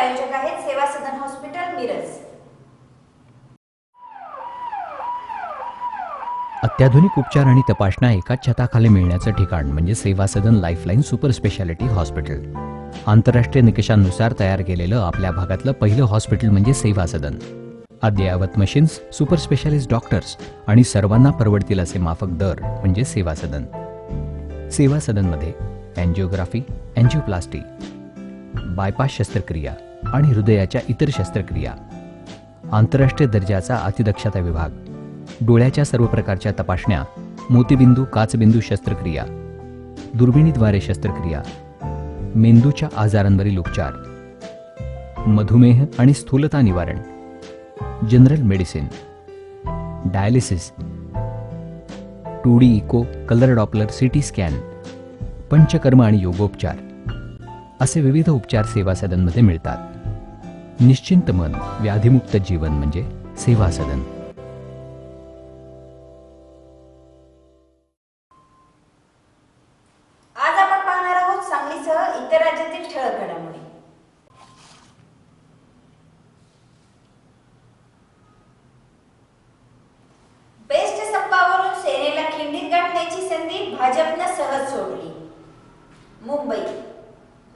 प्रायोजक आहेत सेवा सदन हॉस्पिटल मिरज. अत्याधुनिक उपचार आणि तपासण्या एकाच छताखाली मिळण्याचं ठिकाण म्हणजे Seva Sadan lifeline super speciality hospital. आंतरराष्ट्रीय निकषांनुसार तयार केलेलं आपल्या भागातलं पहिलं हॉस्पिटल म्हणजे सेवा सदन. अद्ययावत मशीन्स सुपर स्पेशालिस्ट डॉक्टर्स आणि सर्वांना परवडतील असे माफक दर म्हणजे सेवा सदन. सेवा सदनमध्ये अँजिओग्राफी अँजिओप्लास्टी बायपास शस्त्रक्रिया आणि हृदयाच्या इतर शस्त्रक्रिया. आंतरराष्ट्रीय दर्जाचा अतिदक्षता विभाग. डोळ्याच्या सर्व प्रकारच्या तपासण्या मोतीबिंदू काचबिंदू शस्त्रक्रिया. दुर्बिणीद्वारे शस्त्रक्रिया. मेंदूच्या आजारांवरील उपचार. मधुमेह आणि स्थूलता निवारण. General medicine. Dialysis. Two D echo colour doppler CT scan. Panchakarma आणि योगोपचार. असे विविध उपचार सेवा सदनमध्ये मिळतात. निश्चिंत मन व्याधिमुक्त जीवन म्हणजे सेवा सदन. आज आपण पाहणार आहोत सांगलीसह इतर राज्यातील ठळक घडामोडी. बेस्ट संपावरून सेनेला खिंडीत गाठण्याची संधी भाजपनं सहज सोडली. मुंबई.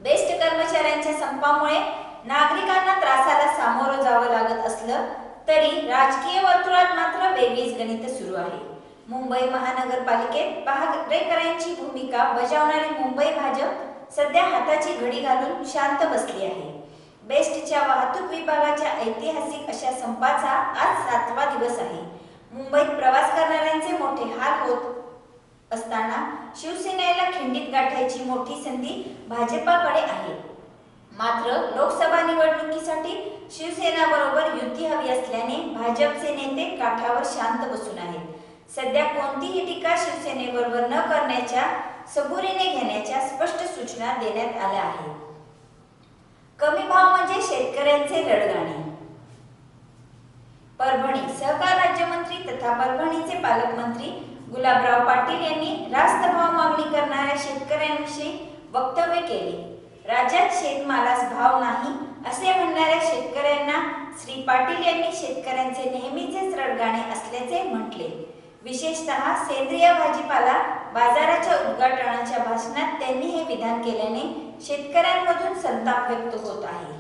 बेस्ट कर्मचाऱ्यांच्या संपामुळे नागरिकांना त्रासाला सामोरं जावं लागत असलं तरी राजकीय वर्तुळात मात्र वेगळीच गणित सुरू आहे. मुंबई महानगरपालिकेत पहारेकरांची भूमिका बजावणारी मुंबई भाजप सध्या हाताची घडी घालून शांत बसली आहे. बेस्टच्या वाहतूक विभागाच्या ऐतिहासिक अशा संपाचा आज सातवा दिवस आहे. मुंबईत प्रवास करणाऱ्यांचे मोठे हाल होत असताना शिवसेनेला खिंडीत गाठायची मोठी संधी भाजपाकडे आहे. मात्र लोकसभा निवडणुकीसाठी शिवसेना बरोबर युती हवी असल्याने भाजपचे नेते काठावर शांत बसून आहेत. सध्या कोणतीही टीका शिवसेनेबरोबर न करण्याच्या सबुरीने घेण्याच्या स्पष्ट सूचना देण्यात आल्या आहेत. कमी भाव म्हणजे शेतकऱ्यांचे रडगाणे. परभणी सहकार राज्यमंत्री तथा परभणीचे पालकमंत्री गुलाबराव पाटील यांनी रास्त भाव मागणी करणाऱ्या शेतकऱ्यांविषयी वक्तव्य केले. राज्यात शेतमालास भाव नाही असे म्हणणाऱ्या शेतकऱ्यांना श्री पाटील यांनी शेतकऱ्यांचे नेहमीचेच रडगाणे असल्याचे म्हटले. विशेषतः सेंद्रिय भाजीपाला बाजाराच्या उद्घाटनाच्या भाषणात त्यांनी हे विधान केल्याने शेतकऱ्यांमधून संताप व्यक्त होत आहे.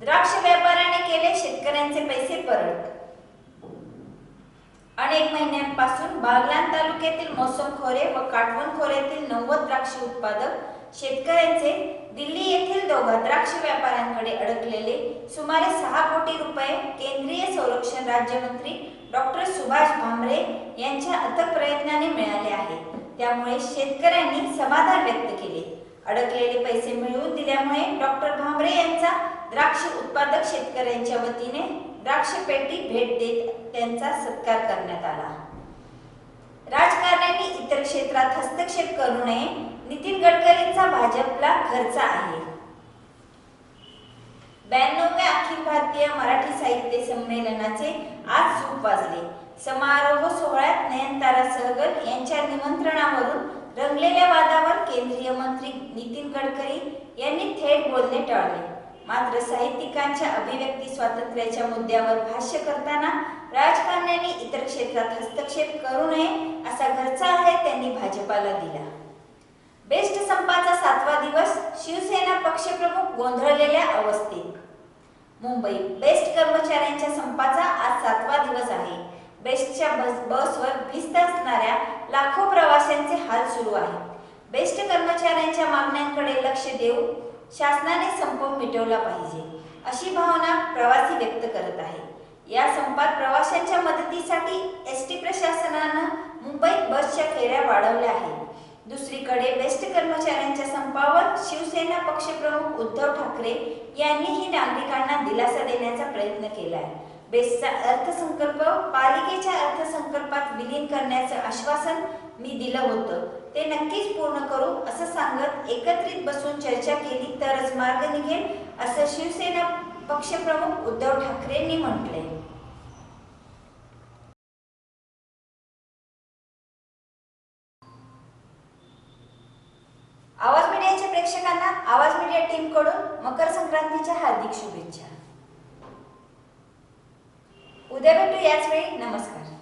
द्राक्ष व्यापाऱ्याने केले शेतकऱ्यांचे पैसे परत. अनेक महिन्यांपासून बागलाण तालुक्यातील मोसम खोरे व काटवण खोऱ्यातील नव्वद द्राक्ष उत्पादक शेतकऱ्यांचे दिल्ली येथील दोघा द्राक्ष व्यापाऱ्यांकडे अडकलेले सुमारे सहा कोटी रुपये केंद्रीय संरक्षण राज्यमंत्री डॉक्टर सुभाष भामरे यांच्या अथक प्रयत्नाने मिळाले आहे. त्यामुळे शेतकऱ्यांनी समाधान व्यक्त केले. अडकलेले पैसे मिळवून दिल्यामुळे डॉक्टर भामरे यांचा द्राक्ष उत्पादक शेतकऱ्यांच्या वतीने द्राक्ष पेटी भेट देत त्यांचा सत्कार करण्यात आला. राजकारण्यांनी इतर क्षेत्रात हस्तक्षेप करू नये. नितीन गडकरींचा भाजपला खर्च आहे. ब्याण्णव्या अखिल भारतीय मराठी साहित्य संमेलनाचे आज सूप वाजले. समारोह सोहळ्यात नयनतारा सहगल यांच्या निमंत्रणावरून रंगलेल्या वादावर केंद्रीय मंत्री नितीन गडकरी यांनी थेट बोलणे टाळले. मात्र साहित्यिकांच्या अभिव्यक्ती स्वातंत्र्याच्या मुद्द्यावर भाष्य करताना राजकारण्यांनी इतर क्षेत्रात हस्तक्षेप करू नये असा घरचा आहे त्यांनी भाजपाला दिला. बेस्ट संपाचा सातवा दिवस शिवसेना पक्षप्रमुख गोंधळलेल्या अवस्थेत. मुंबई बेस्ट कर्मचाऱ्यांच्या संपाचा आज सातवा दिवस आहे. बेस्टच्या बस बसवर भिस्त असणाऱ्या लाखो प्रवाशांचे हाल सुरू आहेत. बेस्ट कर्मचाऱ्यांच्या मागण्यांकडे लक्ष देऊ शासनाने संप मिटवला पाहिजे अशी भावना प्रवासी व्यक्त करत आहे. या संपात प्रवाशांच्या मदतीसाठी एस टी प्रशासनानं मुंबईत बसच्या फेऱ्या वाढवल्या आहेत. दुसरीकडे बेस्ट कर्मचाऱ्यांच्या संपावर शिवसेना पक्षप्रमुख उद्धव ठाकरे यांनीही नागरिकांना दिलासा देण्याचा प्रयत्न केला आहे बेस्टचा अर्थसंकल्प पालिकेच्या अर्थसंकल्प विलीन करण्याचं आश्वासन मी दिलं होतं. ते नक्कीच पूर्ण करू असं सांगत एकत्रित बसून चर्चा केली तरच मार्ग निघेल असं शिवसेना पक्षप्रमुख उद्धव ठाकरेंनी म्हटले आवाज मीडियाच्या प्रेक्षकांना आवाज मीडिया टीमकडून मकर संक्रांतीच्या हार्दिक शुभेच्छा. उद्या भेटू याच वेळी. नमस्कार.